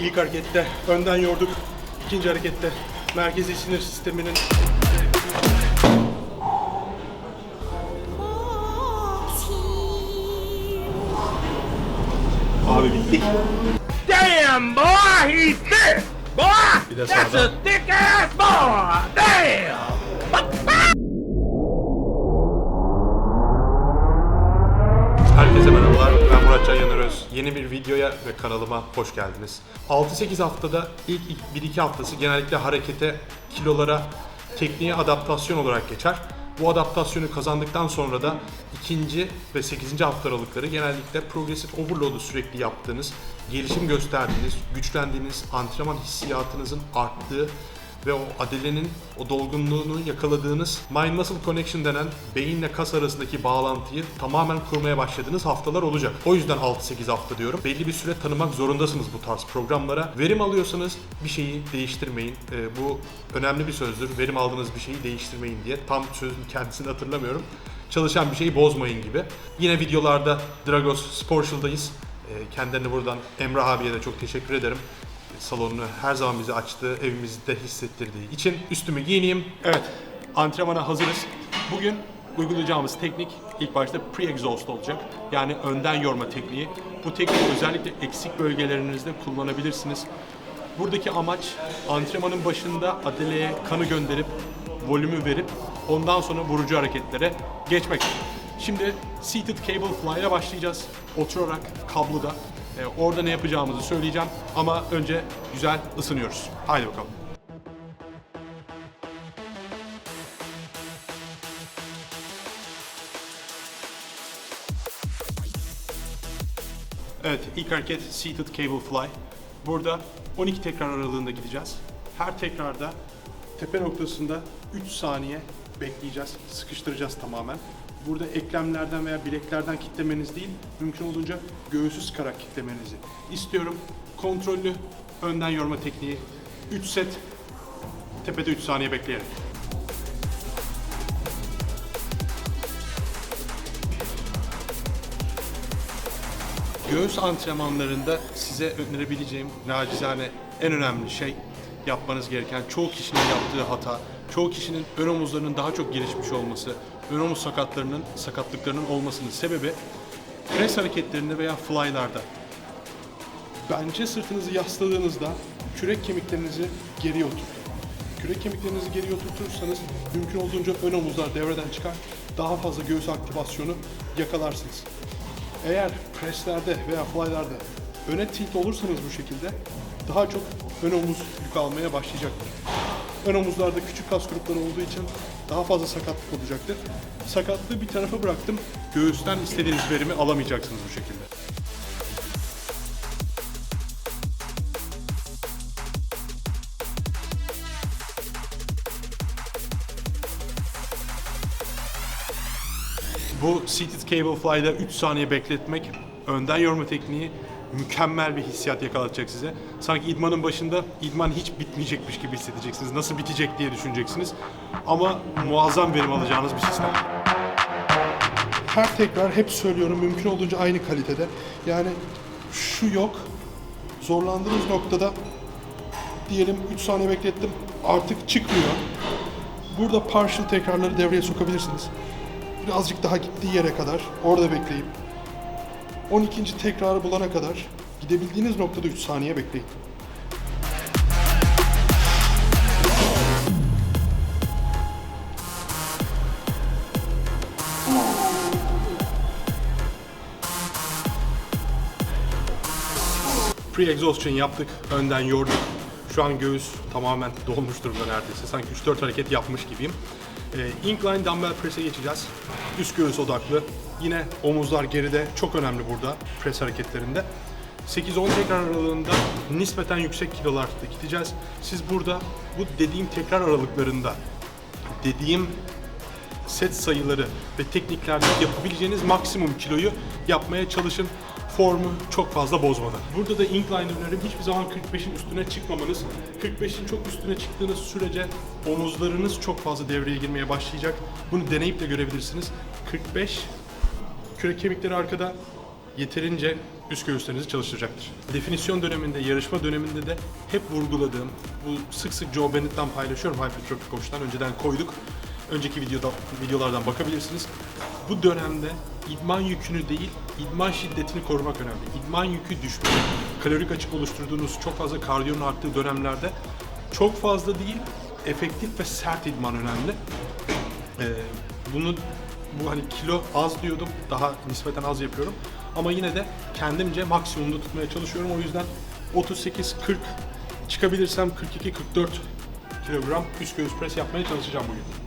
İlk harekette önden yorduk. İkinci harekette merkezi sinir sisteminin Abi bittik. Damn, boy, he's thick! Boy, Bir de that's sağdan. a thick ass boy! Damn! Can Yanaröz. Yeni bir videoya ve kanalıma hoş geldiniz. 6-8 haftada ilk 1-2 haftası genellikle harekete, kilolara, tekniğe adaptasyon olarak geçer. Bu adaptasyonu kazandıktan sonra da ikinci ve 8. hafta aralıkları genellikle progresif overload'u sürekli yaptığınız, gelişim gösterdiğiniz, güçlendiğiniz, antrenman hissiyatınızın arttığı ve o adelenin o dolgunluğunu yakaladığınız mind muscle connection denen beyinle kas arasındaki bağlantıyı tamamen kurmaya başladığınız haftalar olacak. O yüzden 6-8 hafta diyorum. Belli bir süre tanımak zorundasınız bu tarz programlara. Verim alıyorsanız bir şeyi değiştirmeyin. Ee, bu önemli bir sözdür. Verim aldığınız bir şeyi değiştirmeyin diye. Tam sözün kendisini hatırlamıyorum. Çalışan bir şeyi bozmayın gibi. Yine videolarda Dragos Sportial'dayız. Ee, kendilerine buradan Emrah abiye de çok teşekkür ederim salonunu her zaman bize açtığı, evimizde hissettirdiği için üstümü giyineyim. Evet, antrenmana hazırız. Bugün uygulayacağımız teknik ilk başta pre-exhaust olacak. Yani önden yorma tekniği. Bu tekniği özellikle eksik bölgelerinizde kullanabilirsiniz. Buradaki amaç antrenmanın başında adeleye kanı gönderip volümü verip ondan sonra vurucu hareketlere geçmek. Şimdi seated cable fly ile başlayacağız. Oturarak kabloda. Ee, orada ne yapacağımızı söyleyeceğim ama önce güzel ısınıyoruz. Haydi bakalım. Evet, ilk hareket seated cable fly. Burada 12 tekrar aralığında gideceğiz. Her tekrarda tepe noktasında 3 saniye bekleyeceğiz. Sıkıştıracağız tamamen. Burada eklemlerden veya bileklerden kitlemeniz değil, mümkün olduğunca göğsü sıkarak kitlemenizi istiyorum. Kontrollü önden yorma tekniği. 3 set tepede 3 saniye bekleyerek. Göğüs antrenmanlarında size önerebileceğim nacizane en önemli şey yapmanız gereken çoğu kişinin yaptığı hata, çoğu kişinin ön omuzlarının daha çok gelişmiş olması, ön omuz sakatlarının, sakatlıklarının olmasının sebebi pres hareketlerinde veya flylarda. Bence sırtınızı yasladığınızda kürek kemiklerinizi geriye oturtun. Kürek kemiklerinizi geriye oturtursanız mümkün olduğunca ön omuzlar devreden çıkar. Daha fazla göğüs aktivasyonu yakalarsınız. Eğer preslerde veya flylarda öne tilt olursanız bu şekilde daha çok ön omuz yük almaya başlayacaktır. Ön omuzlarda küçük kas grupları olduğu için daha fazla sakatlık olacaktır. Sakatlığı bir tarafa bıraktım. Göğüsten istediğiniz verimi alamayacaksınız bu şekilde. Bu seated cable fly'da 3 saniye bekletmek, önden yorma tekniği mükemmel bir hissiyat yakalatacak size. Sanki idmanın başında idman hiç bitmeyecekmiş gibi hissedeceksiniz. Nasıl bitecek diye düşüneceksiniz. Ama muazzam verim alacağınız bir sistem. Her tekrar hep söylüyorum mümkün olduğunca aynı kalitede. Yani şu yok. Zorlandığınız noktada diyelim 3 saniye beklettim artık çıkmıyor. Burada partial tekrarları devreye sokabilirsiniz. Birazcık daha gittiği yere kadar orada bekleyip 12. tekrarı bulana kadar gidebildiğiniz noktada 3 saniye bekleyin. Pre-exhaustion yaptık, önden yorduk. Şu an göğüs tamamen dolmuş durumda neredeyse. Sanki 3-4 hareket yapmış gibiyim. Ee, incline dumbbell press'e geçeceğiz. Üst göğüs odaklı. Yine omuzlar geride. Çok önemli burada pres hareketlerinde. 8-10 tekrar aralığında nispeten yüksek kilolarda gideceğiz. Siz burada bu dediğim tekrar aralıklarında dediğim set sayıları ve tekniklerde yapabileceğiniz maksimum kiloyu yapmaya çalışın. Formu çok fazla bozmadan. Burada da incline önerim hiçbir zaman 45'in üstüne çıkmamanız. 45'in çok üstüne çıktığınız sürece omuzlarınız çok fazla devreye girmeye başlayacak. Bunu deneyip de görebilirsiniz. 45 kürek kemikleri arkada yeterince üst göğüslerinizi çalıştıracaktır. Definisyon döneminde, yarışma döneminde de hep vurguladığım, bu sık sık Joe Bennett'ten paylaşıyorum Hypertrophy Coach'tan önceden koyduk. Önceki videoda, videolardan bakabilirsiniz. Bu dönemde idman yükünü değil, idman şiddetini korumak önemli. İdman yükü düşmüş. Kalorik açık oluşturduğunuz çok fazla kardiyonun arttığı dönemlerde çok fazla değil, efektif ve sert idman önemli. Ee, bunu bu hani kilo az diyordum. Daha nispeten az yapıyorum. Ama yine de kendimce maksimumda tutmaya çalışıyorum. O yüzden 38 40 çıkabilirsem 42 44 kilogram üst göğüs pres yapmaya çalışacağım bugün.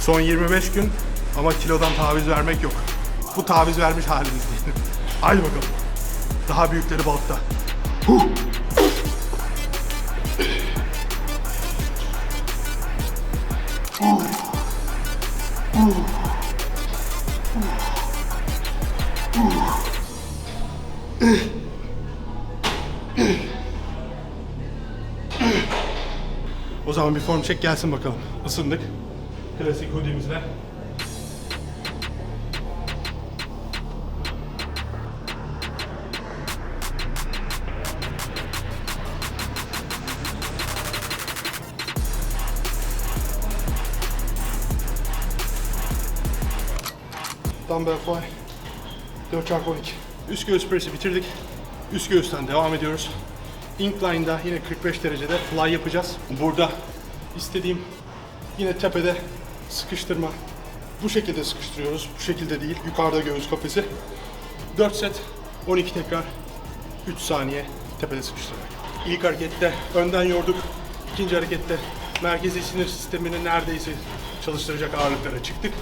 Son 25 gün ama kilodan taviz vermek yok. Bu taviz vermiş halimiz değil. Haydi bakalım. Daha büyükleri balıkta. Huh! O zaman bir form çek gelsin bakalım. Isındık. Klasik hoodie'mizle. Dumbbell fly 4x12. Üst göğüs presi bitirdik. Üst göğüsten devam ediyoruz. Incline'da yine 45 derecede fly yapacağız. Burada istediğim yine tepede sıkıştırma. Bu şekilde sıkıştırıyoruz. Bu şekilde değil. Yukarıda göğüs kafesi. 4 set 12 tekrar 3 saniye tepede sıkıştırmak. İlk harekette önden yorduk. İkinci harekette merkezi sinir sistemini neredeyse çalıştıracak ağırlıklara çıktık.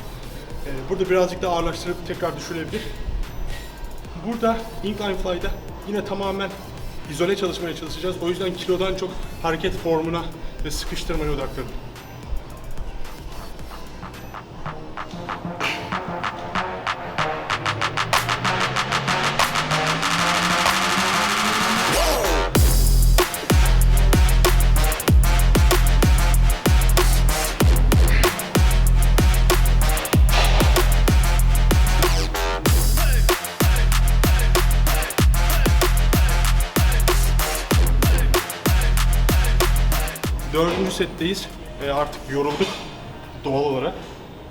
Ee, Burada birazcık daha ağırlaştırıp tekrar düşürebilir. Burada incline fly'da yine tamamen izole çalışmaya çalışacağız. O yüzden kilodan çok hareket formuna ve sıkıştırmaya odaklanın. Setteyiz. Ee, artık yorulduk doğal olarak.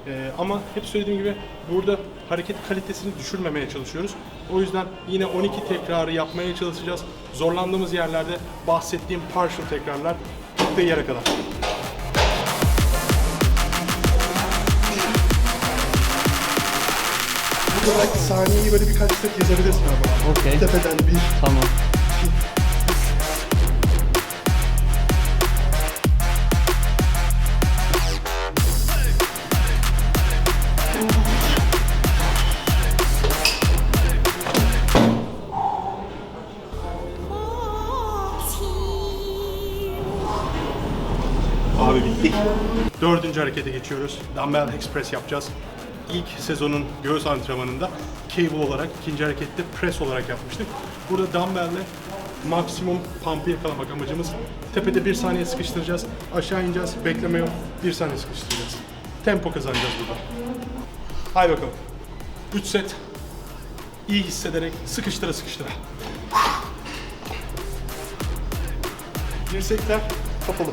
Ee, ama hep söylediğim gibi burada hareket kalitesini düşürmemeye çalışıyoruz. O yüzden yine 12 tekrarı yapmaya çalışacağız. Zorlandığımız yerlerde bahsettiğim partial tekrarlar gittiği yere kadar. Burada belki saniyeyi böyle birkaç set yazabilirsin ama. Okey. Tepeden bir, Tamam. Abi bittik. Dördüncü harekete geçiyoruz. Dumbbell Express yapacağız. İlk sezonun göğüs antrenmanında cable olarak, ikinci harekette press olarak yapmıştık. Burada dumbbell'le maksimum pump'ı yakalamak amacımız. Tepede bir saniye sıkıştıracağız. Aşağı ineceğiz. Bekleme yok. Bir saniye sıkıştıracağız. Tempo kazanacağız burada. Haydi bakalım. 3 set. İyi hissederek sıkıştıra sıkıştıra. Dirsekler kapalı.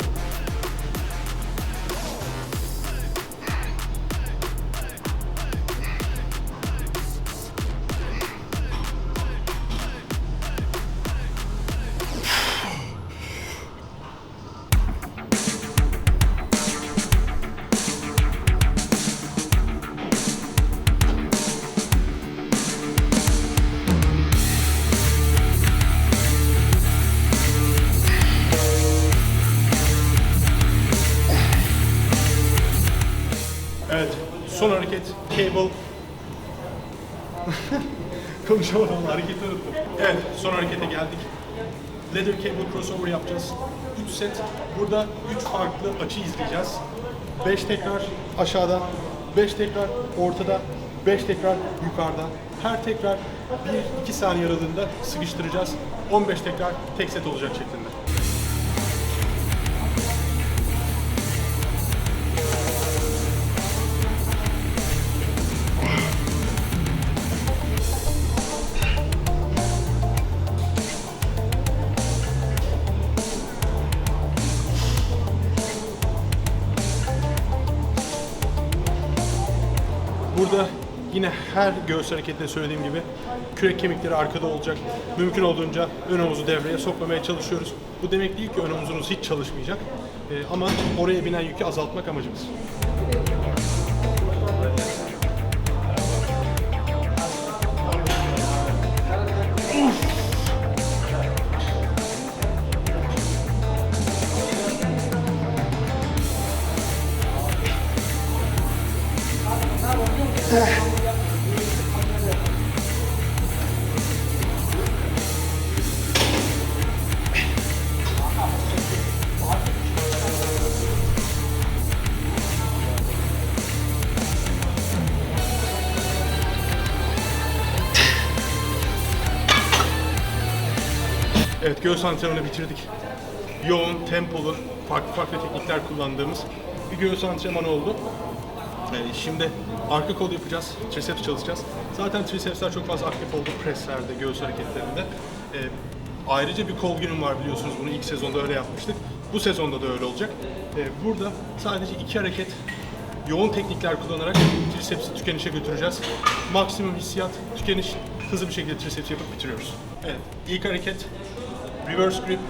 Konuşamadım, hareketi unuttum. Evet, son harekete geldik. Leather cable crossover yapacağız. 3 set. Burada 3 farklı açı izleyeceğiz. 5 tekrar aşağıda, 5 tekrar ortada, 5 tekrar yukarıda. Her tekrar 1-2 saniye aralığında sıkıştıracağız. 15 tekrar tek set olacak şeklinde. Yine her göğüs hareketinde söylediğim gibi kürek kemikleri arkada olacak. Mümkün olduğunca ön omuzu devreye sokmamaya çalışıyoruz. Bu demek değil ki ön omuzunuz hiç çalışmayacak. Ee, ama oraya binen yükü azaltmak amacımız. Evet göğüs antrenmanı bitirdik. Yoğun, tempolu, farklı farklı teknikler kullandığımız bir göğüs antrenmanı oldu. Ee, şimdi arka kol yapacağız, triceps çalışacağız. Zaten tricepsler çok fazla aktif oldu presslerde, göğüs hareketlerinde. Ee, ayrıca bir kol günüm var biliyorsunuz bunu ilk sezonda öyle yapmıştık. Bu sezonda da öyle olacak. Ee, burada sadece iki hareket yoğun teknikler kullanarak tricepsi tükenişe götüreceğiz. Maksimum hissiyat, tükeniş, hızlı bir şekilde triceps yapıp bitiriyoruz. Evet, ilk hareket reverse grip,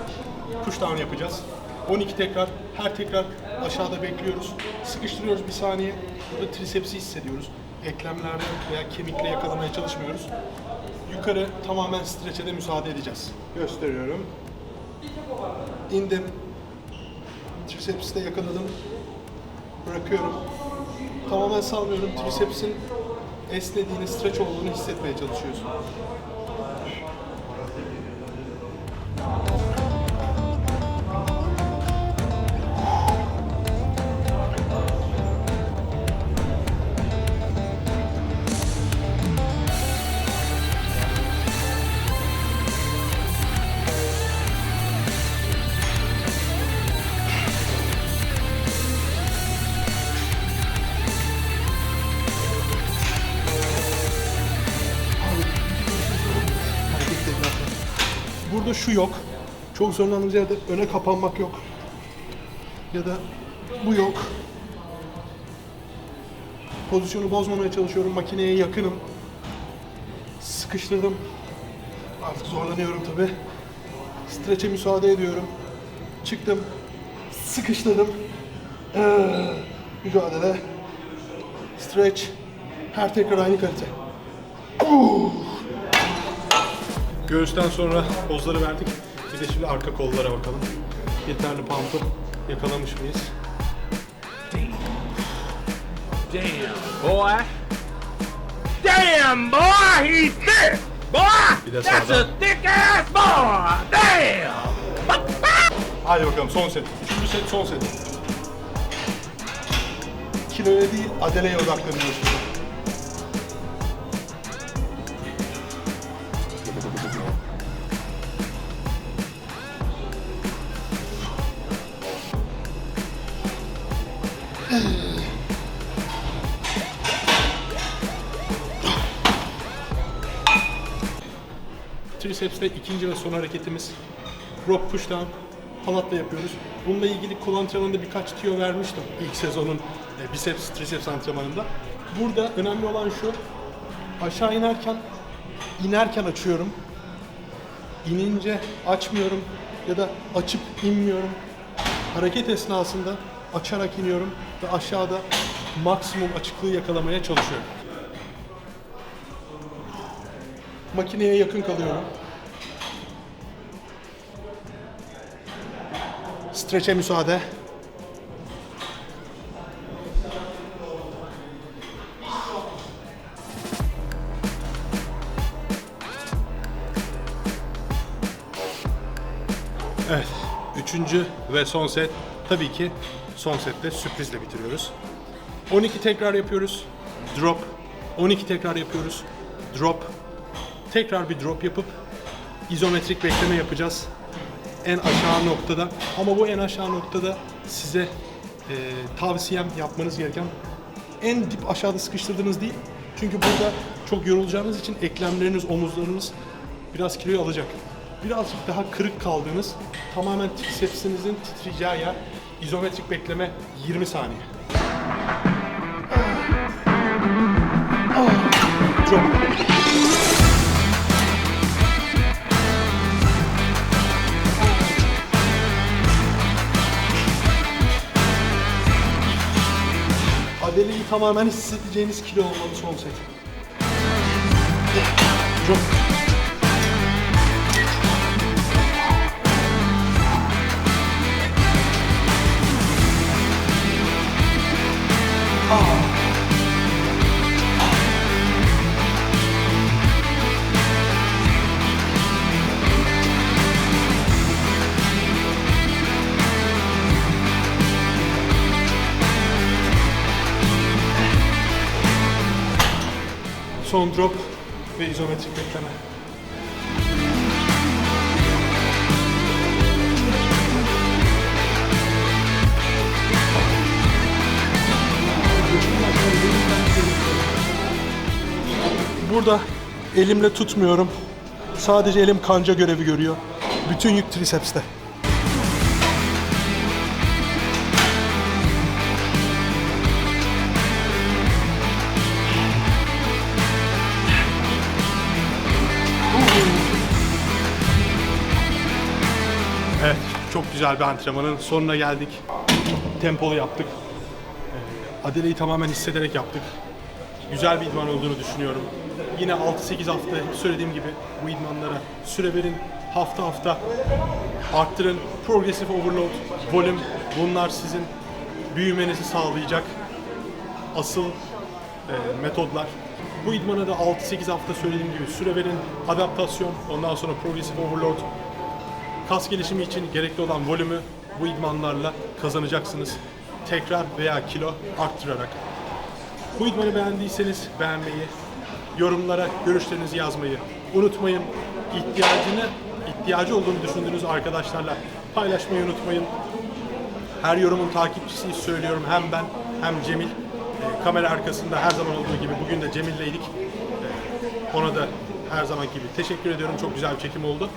push down yapacağız. 12 tekrar, her tekrar aşağıda bekliyoruz. Sıkıştırıyoruz bir saniye. Burada tricepsi hissediyoruz. Eklemlerde veya kemikle yakalamaya çalışmıyoruz. Yukarı tamamen streçe de müsaade edeceğiz. Gösteriyorum. İndim. Tricepsi de yakaladım. Bırakıyorum. Tamamen salmıyorum. Tricepsin esnediğini, streç olduğunu hissetmeye çalışıyorsun. Burada şu yok. Çok zorlandığımız yerde öne kapanmak yok. Ya da bu yok. Pozisyonu bozmamaya çalışıyorum. Makineye yakınım. Sıkıştırdım. Artık zorlanıyorum tabi. Streçe müsaade ediyorum. Çıktım. Sıkıştırdım. Ee, mücadele. Stretch. Her tekrar aynı kalite. Göğüsten sonra pozları verdik. Bir de şimdi arka kollara bakalım. Yeterli pump'ı yakalamış mıyız? Damn, boy. Damn, boy, he's thick. Boy, Bir de that's sağdan. a thick ass boy. Damn. Hadi bakalım son set. Üçüncü set son set. Kiloya değil adeleye odaklanıyoruz şimdi. Triceps'te ikinci ve son hareketimiz rope push down halatla yapıyoruz. Bununla ilgili kol antrenmanında birkaç tüyo vermiştim ilk sezonun e, biceps triceps antrenmanında. Burada önemli olan şu aşağı inerken inerken açıyorum. İnince açmıyorum ya da açıp inmiyorum. Hareket esnasında açarak iniyorum ve aşağıda maksimum açıklığı yakalamaya çalışıyorum. Makineye yakın kalıyorum. Streçe müsaade. Evet. Üçüncü ve son set. Tabii ki son sette sürprizle bitiriyoruz. 12 tekrar yapıyoruz. Drop. 12 tekrar yapıyoruz. Drop. tekrar bir drop yapıp izometrik bekleme yapacağız. En aşağı noktada. Ama bu en aşağı noktada size e, tavsiyem yapmanız gereken en dip aşağıda sıkıştırdığınız değil. Çünkü burada çok yorulacağınız için eklemleriniz, omuzlarınız biraz kiloyu alacak. Birazcık daha kırık kaldığınız, tamamen tricepsinizin titreyeceği yer izometrik bekleme 20 saniye. Drop. Adeleyi tamamen hissedeceğiniz kilo olmalı son set. Drop. Son drop ve izometrik bekleme. Burada elimle tutmuyorum. Sadece elim kanca görevi görüyor. Bütün yük tricepste. Çok güzel bir antrenmanın sonuna geldik. Tempolu yaptık. Ee, Adeleyi tamamen hissederek yaptık. Güzel bir idman olduğunu düşünüyorum. Yine 6-8 hafta söylediğim gibi bu idmanlara süre verin. Hafta hafta arttırın. Progressive overload, volüm bunlar sizin büyümenizi sağlayacak asıl e, metodlar. Bu idmana da 6-8 hafta söylediğim gibi süre verin. Adaptasyon, ondan sonra progressive overload, Kas gelişimi için gerekli olan volümü bu idmanlarla kazanacaksınız. Tekrar veya kilo arttırarak. Bu idmanı beğendiyseniz beğenmeyi, yorumlara görüşlerinizi yazmayı unutmayın. İhtiyacını, ihtiyacı olduğunu düşündüğünüz arkadaşlarla paylaşmayı unutmayın. Her yorumun takipçisiyi söylüyorum hem ben hem Cemil. Ee, kamera arkasında her zaman olduğu gibi bugün de Cemil'leydik. Ee, ona da her zaman gibi teşekkür ediyorum. Çok güzel bir çekim oldu.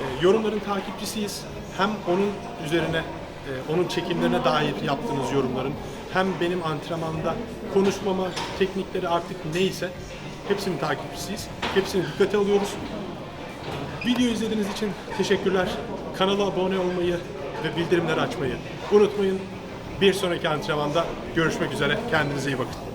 Ee, yorumların takipçisiyiz. Hem onun üzerine, e, onun çekimlerine dair yaptığınız yorumların hem benim antrenmanda konuşmama teknikleri artık neyse hepsinin takipçisiyiz. Hepsini dikkate alıyoruz. Video izlediğiniz için teşekkürler. Kanala abone olmayı ve bildirimleri açmayı unutmayın. Bir sonraki antrenmanda görüşmek üzere. Kendinize iyi bakın.